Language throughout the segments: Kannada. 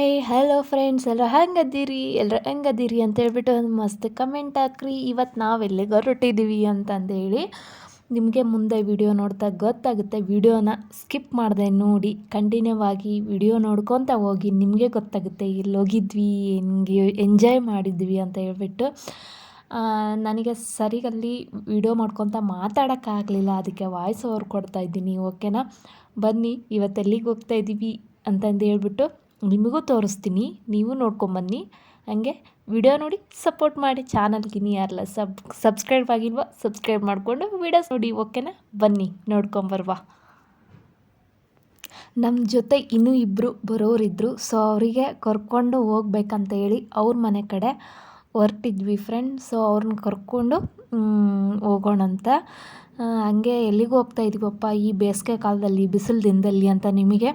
ಹಾಯ್ ಹಲೋ ಫ್ರೆಂಡ್ಸ್ ಎಲ್ಲರೂ ಹೆಂಗದ್ದೀರಿ? ಎಲ್ಲರೂ ಹೆಂಗದ್ದೀರಿ ಅಂತ ಹೇಳ್ಬಿಟ್ಟು ಒಂದು ಮಸ್ತ್ ಕಮೆಂಟ್ ಹಾಕ್ರಿ. ಇವತ್ತು ನಾವು ಎಲ್ಲಿಗೆ ಹೊರಟಿದ್ದೀವಿ ಅಂತಂದೇಳಿ ನಿಮಗೆ ಮುಂದೆ ವಿಡಿಯೋ ನೋಡ್ತಾ ಗೊತ್ತಾಗುತ್ತೆ. ವಿಡಿಯೋನ ಸ್ಕಿಪ್ ಮಾಡಿದೆ ನೋಡಿ. ಕಂಟಿನ್ಯೂ ಆಗಿ ವಿಡಿಯೋ ನೋಡ್ಕೊತ ಹೋಗಿ ನಿಮಗೆ ಗೊತ್ತಾಗುತ್ತೆ ಇಲ್ಲಿ ಹೋಗಿದ್ವಿ, ಹೆಂಗೆ ಎಂಜಾಯ್ ಮಾಡಿದ್ವಿ ಅಂತ ಹೇಳ್ಬಿಟ್ಟು. ನನಗೆ ಸರಿಗಲ್ಲಿ ವಿಡಿಯೋ ಮಾಡ್ಕೊತ ಮಾತಾಡೋಕ್ಕಾಗಲಿಲ್ಲ. ಅದಕ್ಕೆ ವಾಯ್ಸ್ ಓವರ್ ಕೊಡ್ತಾ ಇದ್ದೀನಿ. ಓಕೆನಾ ಬನ್ನಿ, ಇವತ್ತು ಎಲ್ಲಿಗೆ ಹೋಗ್ತಾ ಇದ್ದೀವಿ ಅಂತಂದು ಹೇಳ್ಬಿಟ್ಟು ನಿಮಗೂ ತೋರಿಸ್ತೀನಿ ನೀವು ನೋಡ್ಕೊಂಬನ್ನಿ. ಹಾಗೆ ವಿಡಿಯೋ ನೋಡಿ ಸಪೋರ್ಟ್ ಮಾಡಿ ಚಾನಲ್ಗೆ ಇನ್ನು ಯಾರಲ್ಲ ಸಬ್ ಸಬ್ಸ್ಕ್ರೈಬ್ ಆಗಿಲ್ವಾ ಸಬ್ಸ್ಕ್ರೈಬ್ ಮಾಡಿಕೊಂಡು ವಿಡಿಯೋಸ್ ನೋಡಿ ಓಕೆನಾ? ಬನ್ನಿ ನೋಡ್ಕೊಂಬರ್ವಾ. ನಮ್ಮ ಜೊತೆ ಇನ್ನೂ ಇಬ್ಬರು ಬರೋರಿದ್ದರು ಸೊ ಅವರಿಗೆ ಕರ್ಕೊಂಡು ಹೋಗ್ಬೇಕಂತ ಹೇಳಿ ಅವ್ರ ಮನೆ ಕಡೆ ಹೊರಟಿದ್ವಿ ಫ್ರೆಂಡ್ ಸೊ ಅವ್ರನ್ನ ಕರ್ಕೊಂಡು ಹೋಗೋಣ ಆ, ಹಂಗೆ ಎಲ್ಲಿಗೂ ಹೋಗ್ತಾ ಇದೀವಪ್ಪ ಈ ಬೇಸಿಗೆ ಕಾಲದಲ್ಲಿ ಬಿಸಿಲು ದಿನದಲ್ಲಿ ಅಂತ ನಿಮಗೆ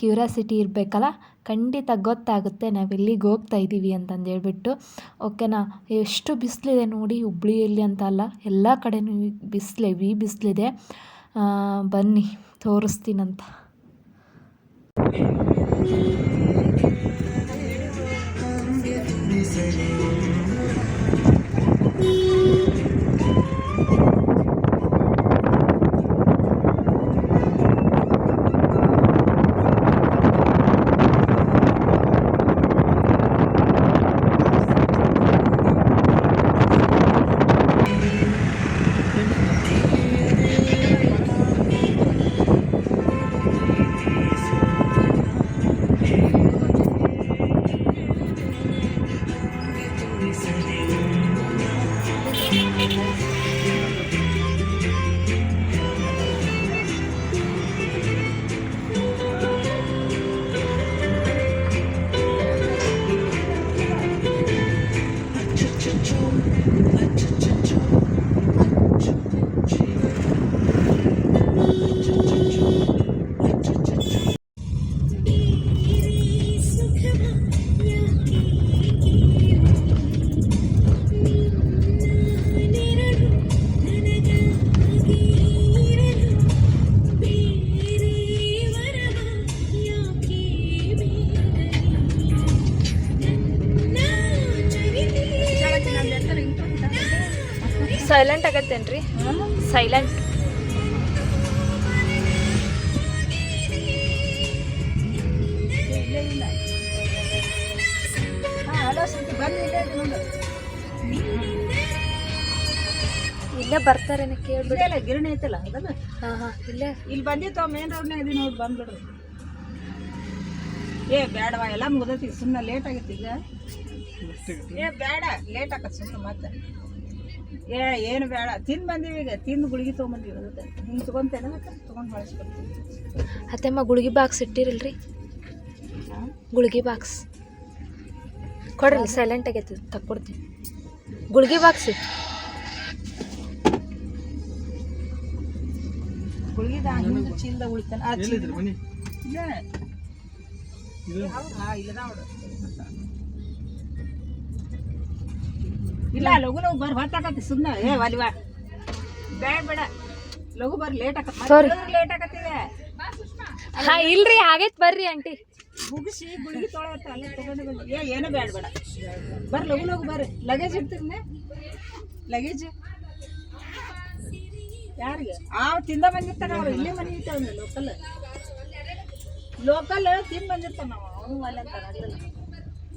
ಕ್ಯೂರಿಯಾಸಿಟಿ ಇರಬೇಕಲ್ಲ? ಖಂಡಿತ ಗೊತ್ತಾಗುತ್ತೆ, ನಾವು ಎಲ್ಲಿಗೆ ಹೋಗ್ತಾ ಇದ್ದೀವಿ ಅಂತಂದು ಹೇಳ್ಬಿಟ್ಟು, ಓಕೆನಾ, ಎಷ್ಟು ಬಿಸಿಲಿದೆ ನೋಡಿ ಹುಬ್ಳಿಯಲ್ಲಿ ಅಂತ ಅಲ್ಲ, ಎಲ್ಲ ಕಡೆನೂ ಬಿಸ್ಲೇ, ವಿ ಬಿಸಿಲಿದೆ. ಬನ್ನಿ, ತೋರಿಸ್ತೀನಂತ. ಸೈಲೆಂಟ್ ಸೈಲೆಂಟ್ ಇಲ್ಲೇ ಬರ್ತಾರೇನ ಕೇಳ್ಬಿಡಿ. ಇಲ್ಲ ಗಿರಣಿ ಐತಲ್ಲ ಅದಲ್ಲ ಹಾಂ ಹಾಂ ಇಲ್ಲೇ. ಇಲ್ಲಿ ಬಂದಿತ್ತು ಮೇನ್ ರೋಡ್ನೇ ಇದೀನಿ ನೋಡಿ ಬಂದ್ಬಿಡ್ರಿ ಏ ಬೇಡವಾ ಎಲ್ಲ ಮುಗ್ದೈತಿ ಸುಮ್ಮನೆ ಲೇಟ್ ಆಗೈತಿ ಈಗ. ಏ ಬೇಡ ಲೇಟ್ ಆಗತ್ತೆ ಸುಮ್ಮನೆ ಮತ್ತೆ. ಏ ಏನು ಬೇಡ. ತಿಂದು ಬಂದೀವಿ ಈಗ. ತಿಂದು ಗುಳಿಗೆ ತೊಗೊಂಬಂದೀವಿ ಅದಕ್ಕೆ ಹಿಂಗೆ ತೊಗೊಂತೇನೆ ತೊಗೊಂಡು ಬಳಸ್ಕೊಡ್ತೀವಿ ಅತ್ತೆಮ್ಮ ಗುಳಿಗೆ ಬಾಕ್ಸ್ ಇಟ್ಟಿರಲ್ರಿ? ಗುಳಿಗೆ ಬಾಕ್ಸ್ ಕೊಡ್ರಿ ಸೈಲೆಂಟ್ ಆಗೈತಿ ತಕ್ಕೊಡ್ತೀನಿ ಗುಳಿಗೆ ಬಾಕ್ಸ್ ಇಟ್ಟು ಹಿಂದೆ ಚೀಲ್ದ ಉಳಿತಾನ? ಆ ಚೀಲ ಇಲ್ಲ. ಹಾ ಇಲ್ಲದ ನೋಡು. ಇಲ್ಲ ಲಘು ಲಘು ಬರ್ರಿ ಹೊತ್ತಾಕತಿ ಸುಮ್ಮನೆ ಏ ವಾಲಿವಾ ಬೇಡ ಬೇಡ. ಲಘು ಬರ್ರಿ ಲೇಟ್ Sorry. ಆಕತ್ ಲೇಟ್ ಆಕತ್ತಿದೆ ಹಾ ಇಲ್ರಿ ಆಗೈತ್ ಬರ್ರಿ ಆಂಟಿ. ಮುಗಿಸಿ ಗುಳಿಗೆ ತೊಗೊಳತ್ತ ಅಲ್ಲೇ ತಗೊಂಡು ಬಂದು ಏ ಏನು ಬೇಡ ಬೇಡ. ಬರ್ರಿ ಲಘು ಲಘು ಬರ್ರಿ ಲಗೇಜ್ ಇಡ್ತೀನಿ ಲಗೇಜ್. ಯಾರಿಗೆ? ಆ ತಿಂದ ಬಂದಿರ್ತಾನ ಅವ್ರು ಇಲ್ಲೇ ಮನೆ ಇರ್ತಾವ ಲೋಕಲ್ ಲೋಕಲ್ ತಿಂದು ಬಂದಿರ್ತಾನ ನಾವು ಅವನು ಅಲ್ಲ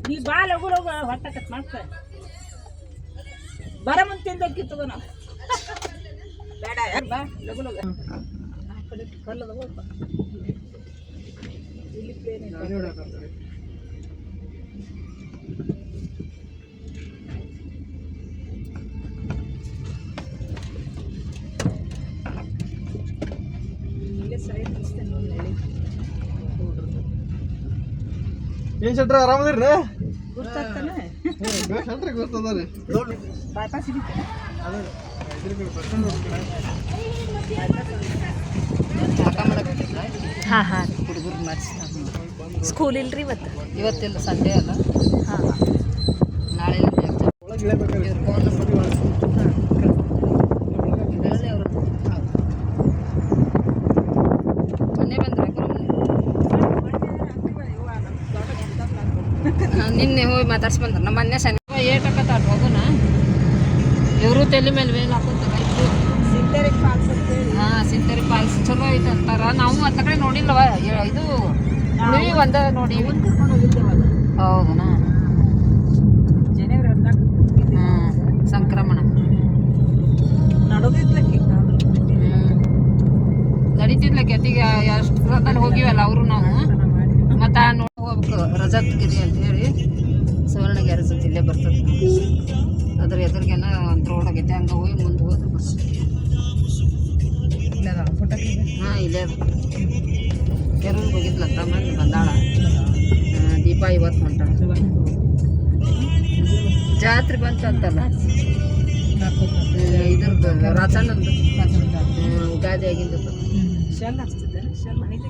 ನೀ ಬಾ ಲಘು ಲಘು ಹೊತ್ತಾಕತ್ ಮಾಡ್ತ ಬರ ನಾವು ಬೇಡ ಯಾರು ಬಾ ಲಗು ಆ ಕಡೆ ಕಲ್ಲದ ಹೋಗ್ಬಾ ಇಲ್ಲಿ. ಪ್ಲೇನ್. ಏನ್ ಶೆಟ್ರ ಆರಾಮದಿರಿ ಗೊತ್ತಾಗ್ತಾನೆ ಶೆಟ್ರಿ ಹಾಂ ಹಾ. ಹಾ ಹುಡುಗರು ಮಾಡಿಸ್ತಾರೆ ಸ್ಕೂಲ್ ಇಲ್ರಿ ಇವತ್ತು? ಇವತ್ತಿಲ್ಲ ಸಂಡೇ ಅಲ್ಲ. ಹಾಂ ನಾಳೆ ಒಳಗೆ ಇಳಿಬೇಕಾದ್ರೆ ಫೋನ್ ನಂಬರ್ ಹೇಳಿ ಅವರು ಮೊನ್ನೆ ಬಂದ್ರೆ ನಿನ್ನೆ ಹೋಗಿ ಮಾತಾಡ್ಸಿ ಬಂದ್ರು ನಮ್ಮ ಮೊನ್ನೆ ಶನಿ ಏಟಕತ್ತ ಹೋಗೋಣ ಇವರು ತಲೆ ಮೇಲೆ ಮೇಲೆ ಹಾಕೊಂತಾರೆ. ಫಾಲ್ಸ್ ಅಂತ ಹಾಂ ಸಿಂತರಿ ಫಾಲ್ಸ್ ಚಲೋ ಐತೆ ಅಂತಾರ. ನಾವು ಅತ್ತ ಕಡೆ ನೋಡಿಲ್ವ? ಇದು ಉಳಿವಿ ಒಂದ ನೋಡಿ. ಹೌದನಾ? ಸಂಕ್ರಮಣ. ನಡೆದಿದ್ಲಕ್ಕೆ ನಡೀತಿದ್ಲ ಕೆತ್ತಿಗೆ ಎಷ್ಟು ಹೋಗಿವಲ್ಲ ಅವರು ನಾವು. ಮತ್ತೆ ನೋಡಿ ಹೋಗ್ಬೇಕು. ರಜತ್ ಗಿರಿ ಅಂತ ಹೇಳಿ. ಸುವರ್ಣಗೆ ಅಂತ ಇಲ್ಲೇ ಬರ್ತದೆ. ಅದ್ರ ಎದುರಿಗೆನ ಒಂದು ರೋಡ್ ಆಗೈತೆ. ಹಂಗೆ ಹೋಗಿ ಮುಂದೆ ಹೋದ್ರೆ ಹಾಂ ಇಲ್ಲೇ ಅದ. ಕೆರೂರಿಗೆ ಹೋಗಿದ್ಲಂತ ಮಂದಿ ಬಂದಾಳ. ದೀಪ ಇವತ್ತು ಹೊಂಟ ಜಾತ್ರೆ ಬಂತಂತಲ್ಲ? ಇದ್ರದ್ದು ರಾಚಣ್ಣಂದು. ಹ್ಮ್, ಆಗಿಂದ ಶೆಲ್ ಹಚ್ತಿದ್ದೆ ಶೆಲ್ ಮನೆಗೆ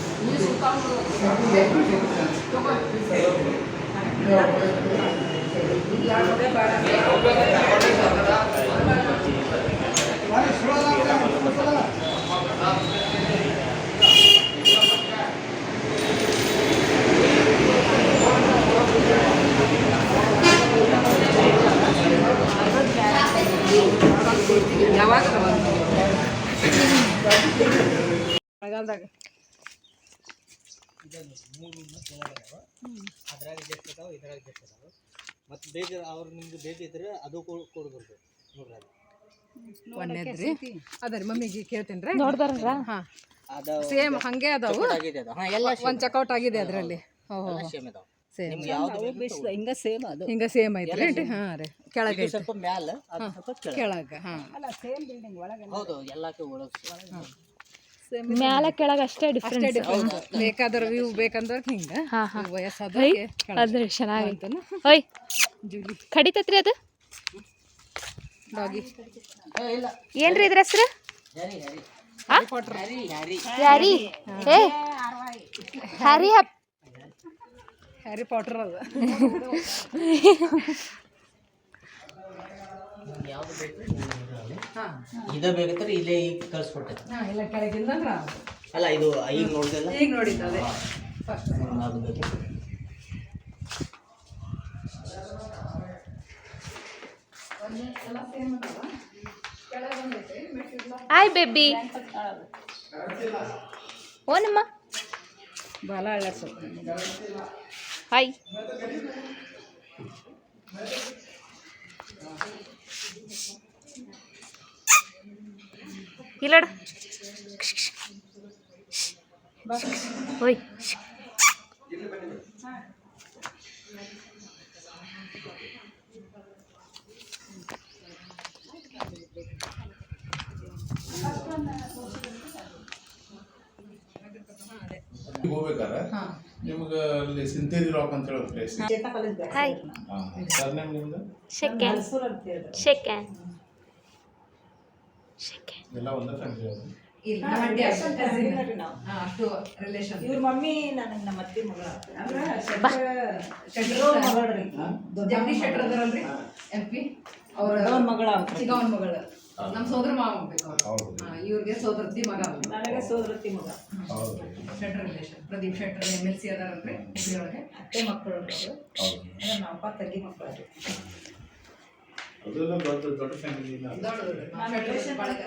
ಹುಡುಗ ಮೂರು ಮಳೆಗಾಲದಾಗ ಅದ್ರಾಗ ಜಸ್ಟ್ ಅದಾವ ಇದ್ರಾಗ ಜಸ್ಟ್ ಅದಾವ ಮತ್ತು ಬೇಗ ಅವ್ರು ನಿಮ್ಗೆ ಬೇಕಿದ್ರೆ ಅದು ಕೊಡ್ಬೇಕು ನೋಡ್ರಿ ಅದು ಒಂದೇದ್ರಿ? ಅದರಿ ಮಮ್ಮಿಗೆ ಕೇಳ್ತೀನಿ ರೀ ನೋಡ್ಬಾರ ಹಾಂ. ಅದು ಸೇಮ್ ಹಂಗೆ ಅದಾವು? ಆಗಿದೆ ಅದು. ಹಾಂ ಎಲ್ಲ ಒಂದು ಚೆಕ್ಔಟ್ ಆಗಿದೆ ಅದರಲ್ಲಿ. ಸೇಮ್ ಅದಾವ. ಹಿಂಗ ಸೇಮ್ ಅದು. ಹಿಂಗೆ ಸೇಮ್ ಐತ್ರಿ. ಹಾಂ ರೀ. ಕೆಳಗೆ ಸ್ವಲ್ಪ ಮ್ಯಾಲ ಅದು ಸ್ವಲ್ಪ ಕೆಳಗೆ. ಕೆಳಗೆ ಹಾಂ. ಅಲ್ಲ ಸೇಮ್ ಬಿಲ್ಡಿಂಗ್ ಒಳಗೆ ಹೌದು ಎಲ್ಲಕ್ಕೆ ಒಳಗೆ. ಮ್ಯಾಲ ಕೆಳಗೆ ಅಷ್ಟೇ ಡಿಫ್ರೆಂಟ್ ಡಿಫ್ರೆನ್ಸ್ ಬೇಕಾದ್ರೆ ವ್ಯೂ ಬೇಕಂದ್ರೆ ಹಿಂಗೆ. ವಯಸ್ಸಾದ ಅದ್ರ ಚೆನ್ನಾಗೈತೆ ಓಯ್. ಜೂಲಿ. ಕಡಿತತ್ರಿ ಅದು? ಡಾಗಿ ಏನ್ರಿ ಇದ್ರ ಹೆಸ್ರು? ಹ್ಯಾರಿ ಯಾರಿ. ಏ. ಹ್ಯಾರಿ ಹಪ್ ಹ್ಯಾರಿ ಪಾಟರ್ ಅದು. ಹಾಂ ಇದ ಬೇಕಂದ್ರೆ ಇಲ್ಲೇ ಈಗ ಕಳ್ಸ್ಕೊಟ್ಟೈತೆ ಹಾ ಇಲ್ಲ ಕೆಳಗಿಂದ ಅಲ್ಲ ಇದು ಈಗ ನೋಡಿದಲ್ಲ? ಈಗ ನೋಡಿದ್ದು ಅದೇ ಫಸ್ಟ್ ಅದು ಬೇಕು. ಹಾಯ್ ಬೇಬಿ ಓನಮ್ಮ ಬಾಲ ಅಳ್ಳಾಡ್ಸೋದು ಹಾಯ್ ಇಲ್ಲಡ. ಓಯ್. ಹೋಗ್ಬೇಕಾರೆ ನಿಮ್ಗೆ ಅಲ್ಲಿ ಸಿಂತೇರಿ ರಾಕ್ ಅಂತ ಹೇಳೋ ಪ್ಲೇಸ್ ಹಾಯ್ ಸರ್ ನೇಮ್ ನಿಮ್ದು? ಶೆಕೆಂಡ್ ಶೆಕೆಂಡ್ ಶೆಕೆಂಡ್ ಎಲ್ಲ ಒಂದೇ ಫ್ಯಾಮಿಲಿ ಇಲ್ಲ ಮಂಡ್ಯ ಹಾಂ ಅಷ್ಟು ರಿಲೇಷನ್ ಇವ್ರ ಮಮ್ಮಿ ನನಗೆ ನಮ್ಮ ಅತ್ತೆ ಮಗಳ. ಜಗದೀಶ್ ಶೆಟ್ರ್ ಅದಾರಲ್ರಿ ಎಂ ಪಿ? ಅವ್ರ ದೊಡ್ಡವನ್ ಮಗಳ ಚಿಗವನ್ ಮಗಳ. ನಮ್ಮ ಸೋದರ ಮಾವ ಆಗ್ಬೇಕು ಅವ್ರು. ಹೌದು. ಹಾಂ ಇವ್ರಿಗೆ ಸೋದರತಿ ಮಗ ನನಗೆ ಸೋದರತ್ತಿ ಮಗ. ಹೌದು. Shettar relation Pradeep Shettar M L C ಅದಾರಲ್ರಿ ಒಳಗೆ. ಅತ್ತೆ ಮಕ್ಕಳು ಅವ್ರು. ನಮ್ಮ ಅಪ್ಪ ತಂಗಿ ಮಕ್ಕಳು ಅವ್ರು. ಅದೆಲ್ಲ ದೊಡ್ಡ ದೊಡ್ಡ ಫ್ಯಾಮಿಲಿ ಇಲ್ಲ ದೊಡ್ಡದು ಶೆಟ್ಟರ್ ಬಾಳಗ.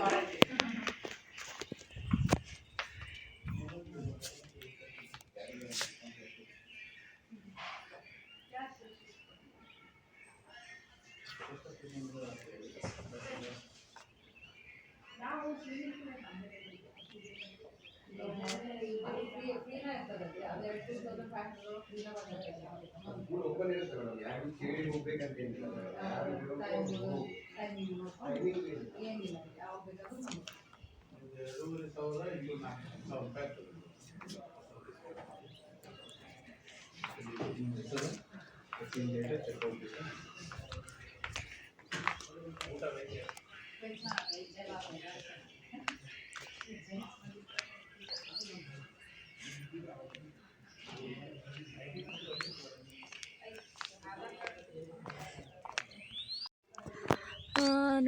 ಎರಡೂವರೆ ಸಾವಿರ ಇಲ್ಲಿ ನಾಲ್ಕು ಸಾವಿರ ರೂಪಾಯಿ ಆಗ್ತದೆ. ಆ,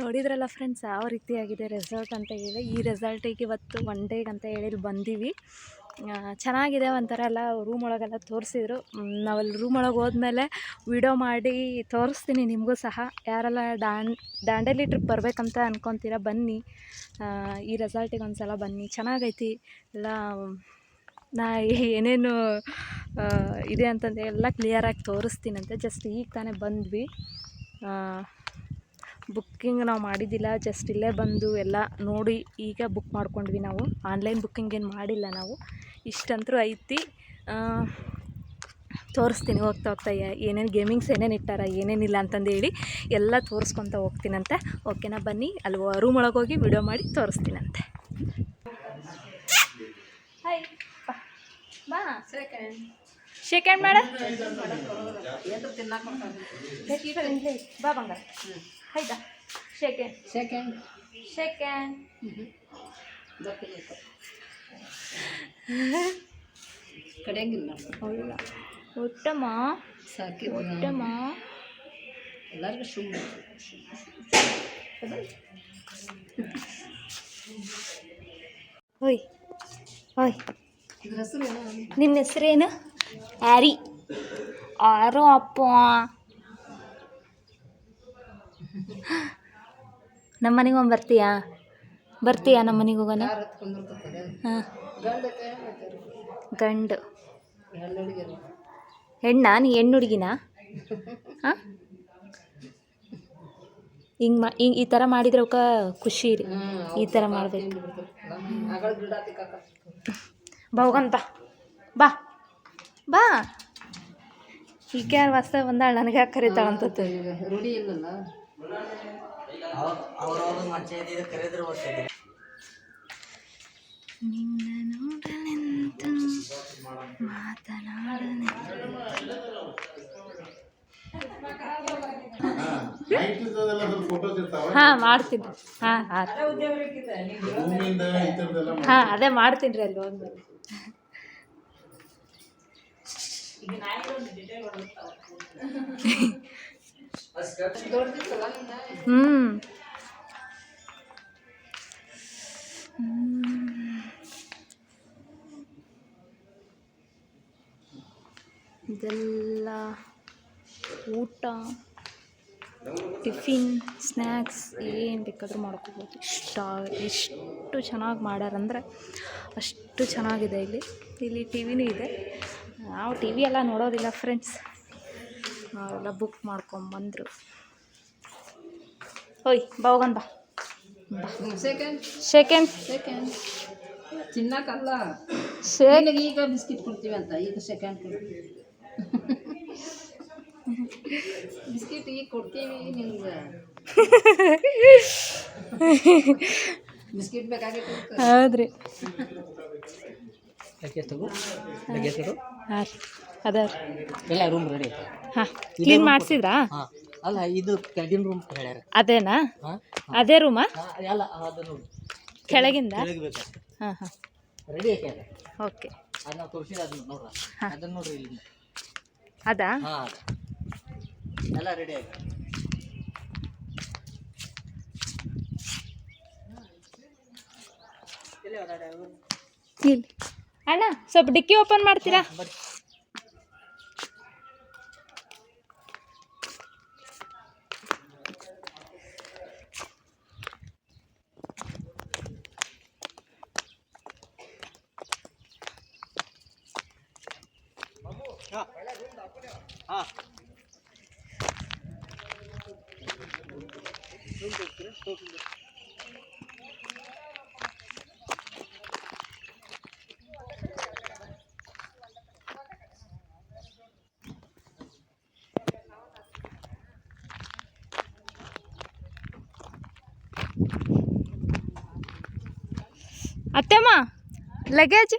ನೋಡಿದ್ರಲ್ಲ ಫ್ರೆಂಡ್ಸ್ ಯಾವ ರೀತಿಯಾಗಿದೆ ರೆಸಾರ್ಟ್ ಅಂತ ಹೇಳಿ. ಈ ರೆಸಾರ್ಟಿಗೆ ಇವತ್ತು ಒನ್ ಡೇಗೆ ಅಂತ ಹೇಳಿ ಬಂದೀವಿ. ಚೆನ್ನಾಗಿದೆ ಒಂಥರ ಎಲ್ಲ ರೂಮ್ ಒಳಗೆಲ್ಲ ತೋರಿಸಿದ್ರು. ನಾವಲ್ಲಿ ರೂಮ್ ಒಳಗೆ ಹೋದ್ಮೇಲೆ ವಿಡಿಯೋ ಮಾಡಿ ತೋರಿಸ್ತೀನಿ ನಿಮಗೂ ಸಹ. ಯಾರೆಲ್ಲ ಡ್ಯಾನ್ ದಾಂಡೇಲಿ ಟ್ರಿಪ್ ಬರಬೇಕಂತ ಅಂದ್ಕೊತೀರ ಬನ್ನಿ. ಈ ರೆಸಾರ್ಟಿಗೆ ಒಂದು ಸಲ ಬನ್ನಿ. ಚೆನ್ನಾಗೈತಿ. ಎಲ್ಲ, ನಾ ಏನೇನು ಇದೆ ಅಂತಂದು ಎಲ್ಲ ಕ್ಲಿಯರಾಗಿ ತೋರಿಸ್ತೀನಂತೆ. ಜಸ್ಟ್ ಈಗ ತಾನೇ ಬಂದ್ವಿ. ಬುಕ್ಕಿಂಗ್ ನಾವು ಮಾಡಿದ್ದಿಲ್ಲ ಜಸ್ಟ್ ಇಲ್ಲೇ ಬಂದು ಎಲ್ಲ ನೋಡಿ ಈಗ ಬುಕ್ ಮಾಡ್ಕೊಂಡ್ವಿ ನಾವು. ಆನ್ಲೈನ್ ಬುಕ್ಕಿಂಗ್ ಏನು ಮಾಡಿಲ್ಲ ನಾವು. ಇಷ್ಟಂತೂ ಐತಿ. ತೋರಿಸ್ತೀನಿ ಹೋಗ್ತಾ ಹೋಗ್ತಾ ಏನೇನು ಗೇಮಿಂಗ್ಸ್ ಏನೇನು ಇಟ್ಟಾರ ಏನೇನಿಲ್ಲ ಅಂತಂದು ಹೇಳಿ ಎಲ್ಲ ತೋರಿಸ್ಕೊತ ಹೋಗ್ತೀನಂತೆ. ಓಕೆನಾ ಬನ್ನಿ ಅಲ್ಲಿ ರೂಮ್ ಒಳಗೆ ಹೋಗಿ ವಿಡಿಯೋ ಮಾಡಿ ತೋರಿಸ್ತೀನಂತೆ. ಹಾಯ್ ಬಾ. ಶೇಕ್ ಹ್ಯಾಂಡ್ ಮಾಡ. ಬಾ ಬಂಗಾರ. ಹೈದಾ shake hand second shake hand ಗೊತ್ತಿಲ್ಲ ಕಡೆಯಂಗಿಲ್ಲ ಅಲ್ಲ ಉತ್ತಮ ಸಾಕಿ ಉತ್ತಮ ಎಲ್ಲರಿಗೂ ಸುಮ್ಮನೆ ಓಯ್ ಓಯ್ ಇದ್ರ ಹೆಸರು ಏನೋ ನಿನ್ನ ಹೆಸ್ರೇನು ಆ್ಯರಿ ಆರು ಅಪ್ಪ ನಮ್ಮ ಮನೆಗೆ ಒಮ್ಮೆ ಬರ್ತೀಯಾ ಬರ್ತೀಯಾ ನಮ್ಮ ಮನೆಗೆ ಹೋಗೋಣ ಹಾಂ. ಗಂಡ ಹೆಣ್ಣ ನೀ ಹೆಣ್ಣು ಹುಡುಗಿನಾ ಹಾಂ? ಹಿಂಗೆ ಮಾ ಹಿಂಗೆ ಈ ಥರ ಮಾಡಿದ್ರೆ ಅವಕ್ಕೆ ಖುಷಿ ರೀ. ಈ ಥರ ಮಾಡಬೇಕು. ತಿಕ್ಕಾಕ ಬಾ ಬಾ. ಈಗ ಯಾರು ಹೊಸ ಬಂದಾಳ? ನನಗೆ ಯಾಕೆ ಕರೀತಾಳ ಅಂತ ಈಗ ರೂಢಿ ಇಲ್ಲಲ್ಲ ಅವ್ರವ್ರ ಮನುಷ್ಯ ಕರೆದ್ರೆ ಓದ್ತಿದ್ದೆ ನಿನ್ನ ಹಾಂ ಮಾಡ್ತೀನಿ ಹಾಂ ಹಾಂ ಹಾಂ. ಅದೇ ಮಾಡ್ತೀನಿ ರೀ ಅಲ್ಲಿ ಹೋದ್ಮೇಲೆ ದೊಡ್ಡದಿತ್ತಲ್ಲ ಹ್ಞೂ ಇದೆಲ್ಲ ಊಟ, ಟಿಫಿನ್ ಸ್ನ್ಯಾಕ್ಸ್ ಏನು ಬೇಕಾದರೂ ಮಾಡ್ಕೋಬೋದು. ಇಷ್ಟ, ಎಷ್ಟು ಚೆನ್ನಾಗಿ ಮಾಡ್ಯಾರಂದ್ರೆ ಅಷ್ಟು ಚೆನ್ನಾಗಿದೆ ಇಲ್ಲಿ. ಇಲ್ಲಿ ಟಿ ವಿನೂ ಇದೆ. ನಾವು ಟಿ ವಿ ಎಲ್ಲ ನೋಡೋದಿಲ್ಲ ಫ್ರೆಂಡ್ಸ್ ನಾವೆಲ್ಲ ಬುಕ್ ಮಾಡ್ಕೊಂಬಂದರು ಓಯ್ ಬಾ ಹೋಗನ್ ಬಾ. ಸೆಕೆಂಡ್ ಸೆಕೆಂಡ್ ಸೆಕೆಂಡ್ ತಿನ್ನಕ್ಕಲ್ಲ. ನಿನಗೆ ಈಗ ಬಿಸ್ಕಿಟ್ ಕೊಡ್ತೀವಿ ಅಂತ ಈಗ ಸೆಕೆಂಡ್ ಕೊಡ್ತೀವಿ. ಬಿಸ್ಕಿಟ್ ಈಗ ಕೊಡ್ತೀವಿ ನಿಮ್ಗೆ. ಬಿಸ್ಕಿಟ್ ಬೇಕಾಗಿತ್ತು ಹೌದ್ರಿ. ಲಗೇಜ್ ತಗೋ. ಲಗೇಜ್ ತಗೋ. ಹಾಂ ರೀ. ಅದ ಎಲ್ಲ ರೂಮ್ ರೆಡಿ ಹಾಂ ಕ್ಲೀನ್ ಮಾಡಿಸಿದ್ರಾ? ಹಾಂ. ಅಲ್ಲ ಇದು ಕೆಳಗಿನ ರೂಮ್ ಹೇಳ್ಯಾರ. ಅದೇನಾ? ಅದೇ ರೂಮಾ ಅಲ್ಲ ಅದು ನೋಡಿ. ಕೆಳಗಿಂದ? ಹಾಂ ಹಾಂ. ರೆಡಿ ಐತೆ ಓಕೆ. ಅದು ನಾವು ತೋರಿಸಿದ ಅದನ್ನ ನೋಡ್ರ. ಅದನ್ನ ನೋಡ್ರಿ ಇಲ್ಲಿ. ಅದಾ? ಹಾಂ ಎಲ್ಲ ರೆಡಿ ಅವ್ರು? ಇಲ್ಲಿ. ಅಣ್ಣ ಸ್ವಲ್ಪ ಡಿಕ್ಕಿ ಓಪನ್ ಮಾಡ್ತೀರಾ? ಬರ್ರಿ. ಹಾಂ ಅತ್ತೆಮ್ಮ ಲಗೇಜ್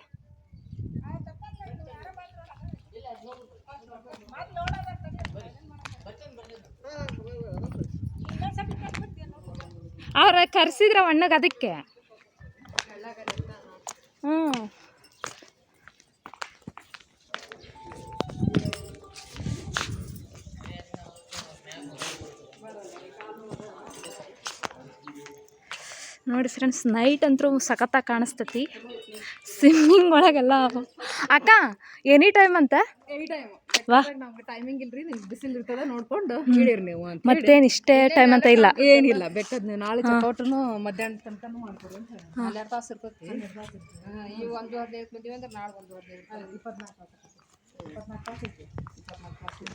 ಅವ್ರ ಕರ್ಸಿದ್ರ ಅಣ್ಣಗೆ ಅದಕ್ಕೆ. ಹ್ಞೂ ನೋಡಿ ಫ್ರೆಂಡ್ಸ್ ನೈಟ್ ಅಂತೂ ಸಖತ್ತಾಗಿ ಕಾಣಿಸ್ತತಿ. ಸ್ವಿಮ್ಮಿಂಗ್ ಒಳಗೆಲ್ಲ ಅಕ್ಕ ಎನಿ ಟೈಮ್ ಅಂತ? ವಾ. ನಮ್ಗೆ ಟೈಮಿಂಗ್ ಇಲ್ರಿ ನಿಮ್ಗೆ ಬಿಸಿಲು ಇರ್ತದ ನೋಡ್ಕೊಂಡು ಹೇಳಿರಿ ನೀವು ಅಂತ ಮತ್ತೇನು ಇಷ್ಟೇ ಟೈಮ್ ಅಂತ ಇಲ್ಲ. ಏನಿಲ್ಲ ಬೆಟ್ಟದ ನೀವು ನಾಳೆ ಚಕೌಟನು ಮಧ್ಯಾಹ್ನ ತನಕನೂ ಮಾಡ್ಕೊಡಿ ಅಂತ. ಹನ್ನೆರಡು ತಾಸು ಇರ್ತೈತಿ. ಈ ಒಂದು ಹದಿನೈದು ಬಂದಿವಿ ಅಂದ್ರೆ ನಾಳೆ ಒಂದು ಹದಿನೈದು ಇಪ್ಪತ್ನಾಲ್ಕು ಇಪ್ಪತ್ನಾಲ್ಕು ತಾಸು ಇಪ್ಪತ್ನಾಲ್ಕು ತಾಸು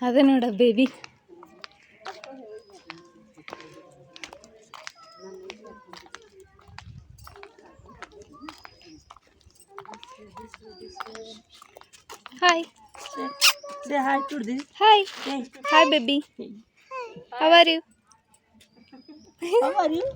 ಅದೇ ನೋಡ baby hi Say hi to this. Hi hi baby how are you How are you?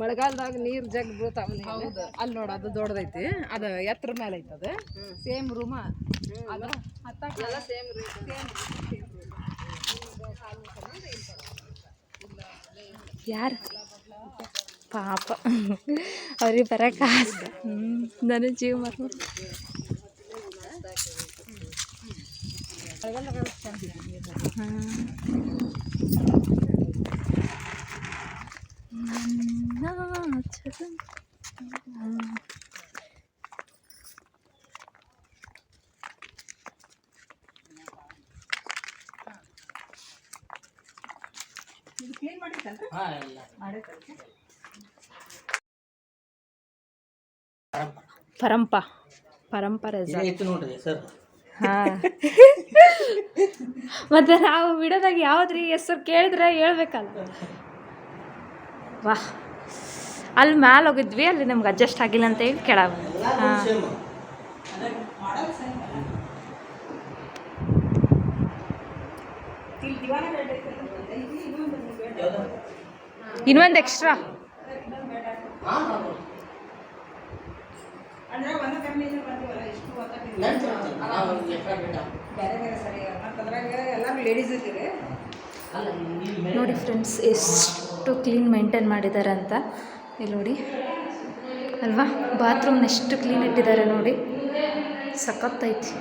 ಮಳೆಗಾಲದಾಗ ನೀರ್ ಜಗ್ ಬೀಳ್ತಾವ ಅಲ್ಲಿ. ನೋಡ ಅದು ದೊಡ್ಡದೈತಿ. ಅದು ಎತ್ತರ ಮೇಲೆ ಐತಿ ಅದು ಸೇಮ್ ರೂಮ. ಸೇಮ್ ಯಾರು? ಪಾಪ. ಅವ್ರಿಗೆ ಬರಕ್ಕೆ ಆಸೆ. ಹ್ಞೂ ನನ್ನ ಜೀವ ಮಾಡ್ಬೋದು ಹಾಂ ಇಲ್ಲ ಪರಂಪ ಪರಂಪ ರೆಸಾರ್ಟ್ ಹಾಂ. ಮತ್ತೆ ನಾವು ಬಿಡೋದಾಗ ಯಾವ್ದ್ರಿ ಹೆಸರು ಕೇಳಿದ್ರೆ ಹೇಳ್ಬೇಕಲ್ಲ. ವಾಹ್ ಅಲ್ಲಿ ಮ್ಯಾಲೆ ಹೋಗಿದ್ವಿ ಅಲ್ಲಿ ನಮ್ಗೆ ಅಡ್ಜಸ್ಟ್ ಆಗಿಲ್ಲ ಅಂತ ಹೇಳಿ ಕೆಳ. ಹಾಂ. ಇನ್ನೊಂದು ಎಕ್ಸ್ಟ್ರಾ ನೋಡಿ ಫ್ರೆಂಡ್ಸ್ ಎಷ್ಟು ಕ್ಲೀನ್ ಮೇಂಟೈನ್ ಮಾಡಿದ್ದಾರೆ ಅಂತ. ಇಲ್ಲಿ ನೋಡಿ. ಅಲ್ವಾ? ಬಾತ್ರೂಮ್ನ ಎಷ್ಟು ಕ್ಲೀನ್ ಇಟ್ಟಿದ್ದಾರೆ ನೋಡಿ. ಸಖತ್ತೈತಿ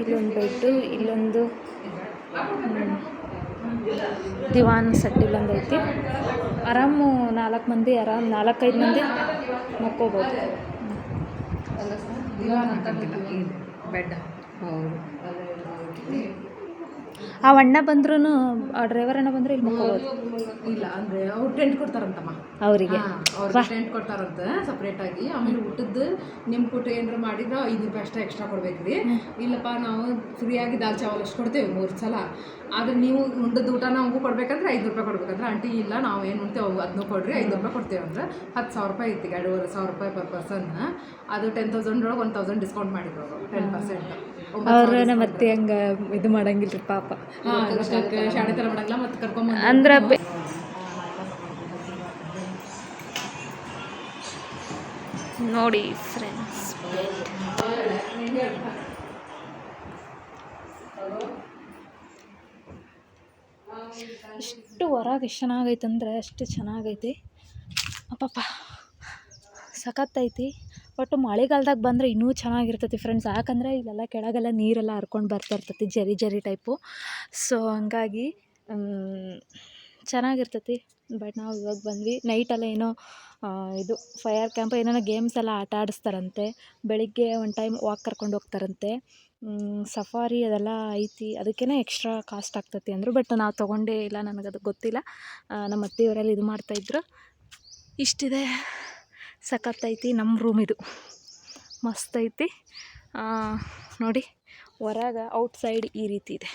ಇಲ್ಲೊಂದು ಬೆಡ್ಡು ಇಲ್ಲೊಂದು ದಿವಾನ್ ಸೆಟ್ ಇಲ್ಲೊಂದು ಐತಿ. ಆರಾಮು ನಾಲ್ಕು ಮಂದಿ, ಆರಾಮ್ ನಾಲ್ಕೈದು ಮಂದಿ ಮಕ್ಕೋಬೋದು. ಬೆಡ್ ಹೌದು. ಆ ಅಣ್ಣ ಬಂದ್ರೂ ಆ ಡ್ರೈವರ್ ಅಣ್ಣ ಬಂದ್ರೆ ಇಲ್ಲಿ ಮಕ್ಕೋಬೋದು. ಇಲ್ಲ ಅಂದ್ರೆ ಅವ್ರು ಟೆಂಟ್ ಕೊಡ್ತಾರಂತಮ್ಮ. ಅವರಿಗೆ. ಅವ್ರಿಗೆ ಟೆಂಟ್ ಕೊಡ್ತಾರಂತ ಸಪ್ರೇಟ್ ಆಗಿ. ಆಮೇಲೆ ಊಟದ್ದು ನಿಮ್ಮ ಊಟ ಏನಾರ ಮಾಡಿದ್ರೆ ಐದು ರೂಪಾಯಿ ಅಷ್ಟೇ ಎಕ್ಸ್ಟ್ರಾ ಕೊಡ್ಬೇಕ್ರಿ. ಇಲ್ಲಪ್ಪ ನಾವು ಫ್ರೀಯಾಗಿ ದಾಲ್ ಚಾವಲ್ ಅಷ್ಟು ಕೊಡ್ತೇವೆ ಮೂರು ಸಲ. ಆದ್ರೆ ನೀವು ಉಂಡದ ಊಟ ನಮಗೂ ಕೊಡ್ಬೇಕಂದ್ರೆ ಐದು ರೂಪಾಯಿ ಕೊಡ್ಬೇಕಂದ್ರೆ ಆಂಟಿ ಇಲ್ಲ ನಾವು ಏನು ಉಣ್ತೇವೆ ಅವು ಅದನ್ನೂ ಕೊಡ್ರಿ ಐದು ರೂಪಾಯಿ ಕೊಡ್ತೇವೆ. ಅಂದ್ರೆ ಹತ್ತು ಸಾವಿರ ರೂಪಾಯಿ ಐತಿ ಎರಡೂವರೆ ಸಾವಿರ ರೂಪಾಯಿ ಪರ್ ಪರ್ಸನ್ ಅದು ಟೆನ್ ತೌಸಂಡ್ ಒಳಗೆ ಒನ್ ತೌಸಂಡ್ ಡಿಸ್ಕೌಂಟ್ ಮಾಡಿದ್ರು ಅವರು ಟೆನ್ ಪರ್ಸೆಂಟ್ ಅವ್ರನ್ನ ಮತ್ತೆ ಹಂಗೆ ಇದು ಮಾಡಂಗಿಲ್ಲ ರೀ ಪಾಪ ಶಾಣೆ ಥರ ಮಾಡಂಗಿಲ್ಲ ಮತ್ತೆ ಕರ್ಕೊಂಬಂದು ಅಂದ್ರೆ ನೋಡಿ ಫ್ರೆಂಡ್ಸ್ ಇಷ್ಟು ಹೊರಗೆ ಎಷ್ಟು ಚೆನ್ನಾಗೈತೆ ಅಂದರೆ ಅಷ್ಟು ಚೆನ್ನಾಗೈತಿ. ಅಪ್ಪಪ್ಪ ಸಖತ್ತೈತಿ ಒಟ್ಟು ಮಳೆಗಾಲದಾಗ ಬಂದರೆ ಇನ್ನೂ ಚೆನ್ನಾಗಿರ್ತೈತಿ ಫ್ರೆಂಡ್ಸ್ ಯಾಕಂದರೆ ಇಲ್ಲೆಲ್ಲ ಕೆಳಗೆಲ್ಲ ನೀರೆಲ್ಲ ಹರ್ಕೊಂಡು ಬರ್ತಾ ಇರ್ತೈತಿ, ಜರಿ ಜರಿ ಟೈಪು ಸೊ ಹಂಗಾಗಿ ಚೆನ್ನಾಗಿರ್ತೈತಿ. ಬಟ್ ನಾವು ಇವಾಗ ಬಂದ್ವಿ. ನೈಟೆಲ್ಲ ಏನೋ ಇದು ಫೈರ್ ಕ್ಯಾಂಪ್ ಏನೇನೋ ಗೇಮ್ಸ್ ಎಲ್ಲ ಆಟ ಆಡಿಸ್ತಾರಂತೆ. ಬೆಳಿಗ್ಗೆ ಒಂದು ಟೈಮ್ ವಾಕ್ ಕರ್ಕೊಂಡು ಹೋಗ್ತಾರಂತೆ. ಸಫಾರಿ ಅದೆಲ್ಲ ಐತಿ. ಅದಕ್ಕೇ ಎಕ್ಸ್ಟ್ರಾ ಕಾಸ್ಟ್ ಆಗ್ತೈತಿ ಅಂದರು. ಬಟ್ ನಾವು ತೊಗೊಂಡೇ ಇಲ್ಲ, ನನಗದು ಗೊತ್ತಿಲ್ಲ. ನಮ್ಮ ಅತ್ತೆಯವರೆಲ್ಲ ಇದು ಮಾಡ್ತಾಯಿದ್ರು ಇಷ್ಟಿದೆ. ಸಖತ್ತೈತಿ ನಮ್ಮ ರೂಮ್ ಇದು. ಮಸ್ತ್ ಐತಿ ನೋಡಿ, ಹೊರಗೆ ಔಟ್ಸೈಡ್ ಈ ರೀತಿ ಇದೆ.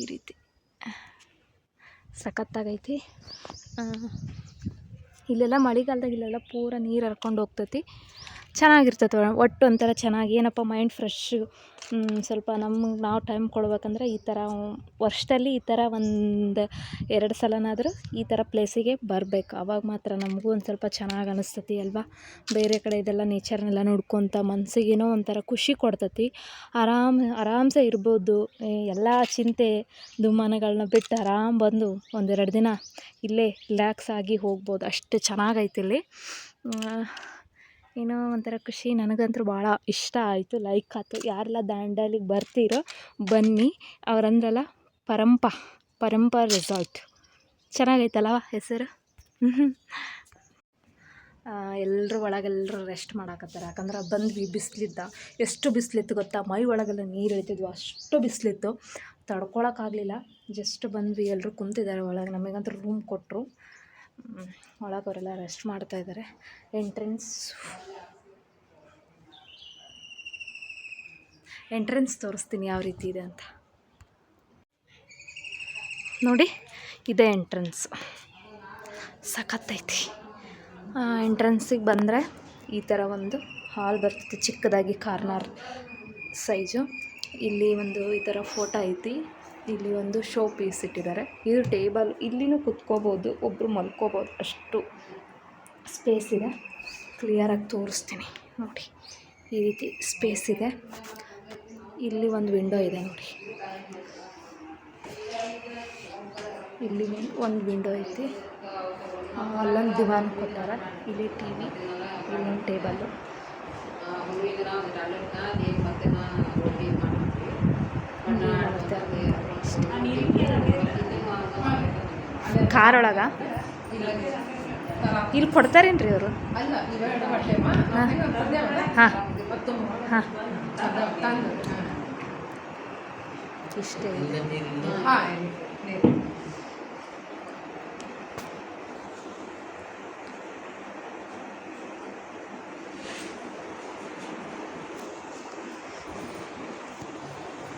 ಈ ರೀತಿ. ಸಖತ್ತಾಗೈತಿ. ಇಲ್ಲೆಲ್ಲ ಮಳೆಗಾಲದಾಗ ಇಲ್ಲೆಲ್ಲ ಪೂರ ನೀರು ಹರ್ಕೊಂಡು ಹೋಗ್ತೈತಿ. ಚೆನ್ನಾಗಿರ್ತೈತೆ ಒಟ್ಟು ಒಂಥರ ಚೆನ್ನಾಗಿ ಏನಪ್ಪ ಮೈಂಡ್ ಫ್ರೆಶ್ ಸ್ವಲ್ಪ ನಮ್ಗೆ ನಾವು ಟೈಮ್ ಕೊಡ್ಬೇಕಂದ್ರೆ ಈ ಥರ ವರ್ಷದಲ್ಲಿ ಈ ಥರ ಒಂದು ಎರಡು ಸಲನಾದರೂ ಈ ಥರ ಪ್ಲೇಸಿಗೆ ಬರಬೇಕು. ಅವಾಗ ಮಾತ್ರ ನಮಗೂ ಒಂದು ಸ್ವಲ್ಪ ಚೆನ್ನಾಗಿ ಅನಿಸ್ತತಿ ಅಲ್ವಾ? ಬೇರೆ ಕಡೆ ಇದೆಲ್ಲ ನೇಚರ್ನೆಲ್ಲ ನೋಡ್ಕೊತ ಮನಸ್ಸಿಗೇನೋ ಒಂಥರ ಖುಷಿ ಕೊಡ್ತತಿ. ಆರಾಮ್ ಆರಾಮ್ಸೆ ಇರ್ಬೋದು. ಎಲ್ಲ ಚಿಂತೆ ದುಮ್ಮಾನಗಳನ್ನ ಬಿಟ್ಟು ಆರಾಮ್ ಬಂದು ಒಂದೆರಡು ದಿನ ಇಲ್ಲೇ ರಿಲ್ಯಾಕ್ಸ್ ಆಗಿ ಹೋಗ್ಬೋದು. ಅಷ್ಟು ಚೆನ್ನಾಗೈತಿ ಇಲ್ಲಿ. ಆ, ಏನೋ ಒಂಥರ ಖುಷಿ. ನನಗಂತೂ ಭಾಳ ಇಷ್ಟ ಆಯಿತು. ಲೈಕ್ ಆಯ್ತು. ಯಾರೆಲ್ಲ ದಾಂಡೇಲಿಗೆ ಬರ್ತೀರೋ ಬನ್ನಿ. ಅವರಂದ್ರಲ್ಲ ಪರಂಪ ಪರಂಪ ರೆಸಾರ್ಟ್ ಚೆನ್ನಾಗೈತಲ್ಲ ಹೆಸರು? ಎಲ್ಲರೂ ಒಳಗೆಲ್ಲರೂ ರೆಸ್ಟ್ ಮಾಡಾಕತ್ತಾರೆ. ಯಾಕಂದ್ರೆ ಬಂದ್ವಿ ಬಿಸಿಲಿದ್ದ. ಎಷ್ಟು ಬಿಸಿಲಿತ್ತು ಗೊತ್ತಾ? ಮೈ ಒಳಗೆಲ್ಲ ನೀರು ಇಳಿತಿದ್ವು. ಅಷ್ಟು ಬಿಸಿಲಿತ್ತು. ತಡ್ಕೊಳಕ್ಕಾಗಲಿಲ್ಲ ಜಸ್ಟ್ ಬಂದ್ವಿ. ಎಲ್ಲರೂ ಕುಂತಿದ್ದಾರೆ ಒಳಗೆ. ನಮಗಂತೂ ರೂಮ್ ಕೊಟ್ಟರು ಒಳಗೆ ಅವರೆಲ್ಲ ರೆಸ್ಟ್ ಮಾಡ್ತಾ ಇದ್ದಾರೆ ಎಂಟ್ರೆನ್ಸ್ ಎಂಟ್ರೆನ್ಸ್ ತೋರಿಸ್ತೀನಿ ಯಾವ ರೀತಿ ಇದೆ ಅಂತ. ನೋಡಿ, ಇದೆ ಎಂಟ್ರೆನ್ಸ್ ಸಖತ್ತೈತಿ ಎಂಟ್ರೆನ್ಸಿಗೆ ಬಂದರೆ ಈ ಥರ ಒಂದು ಹಾಲ್ ಬರ್ತೈತಿ ಚಿಕ್ಕದಾಗಿ ಕಾರ್ನರ್ ಸೈಜು ಇಲ್ಲಿ ಒಂದು ಈ ಥರ ಫೋಟೋ ಐತಿ. ಇಲ್ಲಿ ಒಂದು ಶೋ ಪೀಸ್ ಇಟ್ಟಿದ್ದಾರೆ. ಇದು ಟೇಬಲ್ ಇಲ್ಲಿನೂ ಕುತ್ಕೋಬೋದು ಒಬ್ಬರು ಮಲ್ಕೋಬೋದು. ಅಷ್ಟು ಸ್ಪೇಸ್ ಇದೆ. ಕ್ಲಿಯರಾಗಿ ತೋರಿಸ್ತೀನಿ. ನೋಡಿ, ಈ ರೀತಿ ಸ್ಪೇಸ್ ಇದೆ. ಇಲ್ಲಿ ಒಂದು ವಿಂಡೋ ಇದೆ ನೋಡಿ. ಇಲ್ಲಿ ಒಂದು ವಿಂಡೋ ಐತಿ. ಅಲ್ಲೊಂದು ದಿವಾನ್ ಕೊಟ್ಟಾರ. ಇಲ್ಲಿ ಟಿ ವಿ ಇಲ್ಲೊಂದು ಟೇಬಲ್ಲು ಹುಡುಗಿನ ಒಂದು ಟ್ಯಾಬ್ಲೆಟ್ನ ನೀರು ಮತ್ತೆ ರೊಟ್ಟಿ ಮಾಡಿರ್ತೀವಿ ಕಾರ್ ಒಳಗ ಇಲ್ಲಿ ಕೊಡ್ತಾರೇನ್ರಿ ಅವರು ಹಾಂ. ಹಾಂ. ಇಷ್ಟೇ. ನಿನ್ನ ಹಾಂ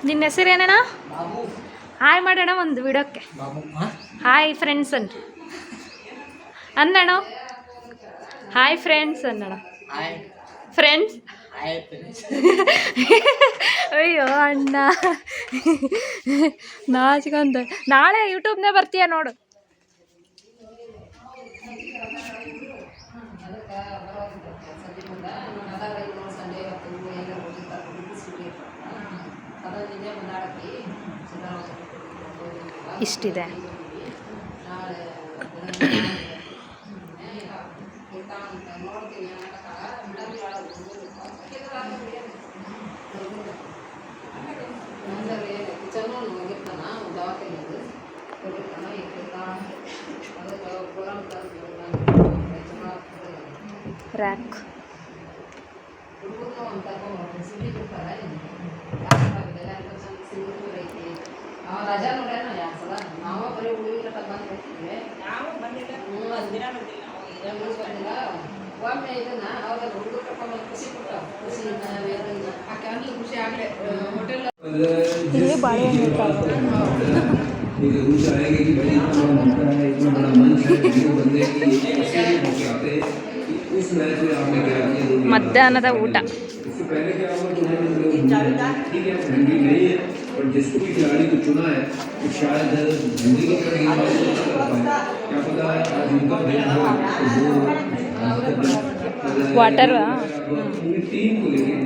ನಿನ್ನ ಹೆಸರೇನಣ್ಣ? ಹಾಯ್ ಮಾಡೋಣ ಒಂದು ವಿಡೋಕ್ಕೆ ಹಾಯ್ ಫ್ರೆಂಡ್ಸ್ ಅನ್. ಅನ್ನೋಣ ಹಾಯ್ ಫ್ರೆಂಡ್ಸ್ ಅನ್ನೋಣ ಫ್ರೆಂಡ್ಸ್ ಅಯ್ಯೋ ಅಣ್ಣ. ನಾಚ್ಕೊಂತ ನಾಳೆ ಯೂಟ್ಯೂಬ್ನೇ ಬರ್ತೀಯ ನೋಡು. ಇಷ್ಟಿದೆ. ಒಮ್ಮೆ ಇದನ್ನ ಅವಾಗ ಹುಡುಗರು ಕರ್ಕೊಂಡು ಖುಷಿ ಕೊಟ್ಟ ಖುಷಿಯಿಂದ ಬೇರೆಯಿಂದ ಆ ಕ್ಯಾನ್ಲಿ ಖುಷಿ ಆಗಲೆ ಹೋಟೆಲ್ ಇಲ್ಲಿ ಬಾಳೆಹಣ್ಣು ಇರ್ತಾವೆ. मुझे रूस आएगा कि भाई इतना बनता है इतना बड़ा मंच है वीडियो बनने की तस्वीरें होके आते हैं कि उस मैच में आपने क्या किया दो दिन ಮಧ್ಯಾಹ್ನದ ಊಟ इससे पहले क्या हुआ कि उन्होंने लोग ठीक है ठंडी नहीं है पर जिसको भी खिलाड़ी को चुना है तो शायद हिंदी को अगर ये बात नहीं कर पाए क्या पता आज उनका दिन हो तो वो वाटर पूरी टीम को लेके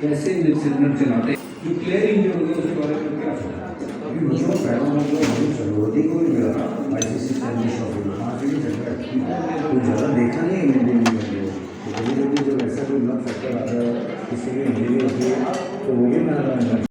कैसे सिग्नल चलाते जो प्लेयर इंजर हो उसके बारे में क्या अभी मुझे पैरों में जो अभी ज़रूरत कोई रहा आईसीसी चैंपियंस ट्रॉफी वहाँ से भी चल रहा तो ज़्यादा देखा नहीं है इंडियन टीम तो कभी कभी जब ऐसा कोई लक फैक्टर आता है किसी की इंजरी होती है तो वो भी मैं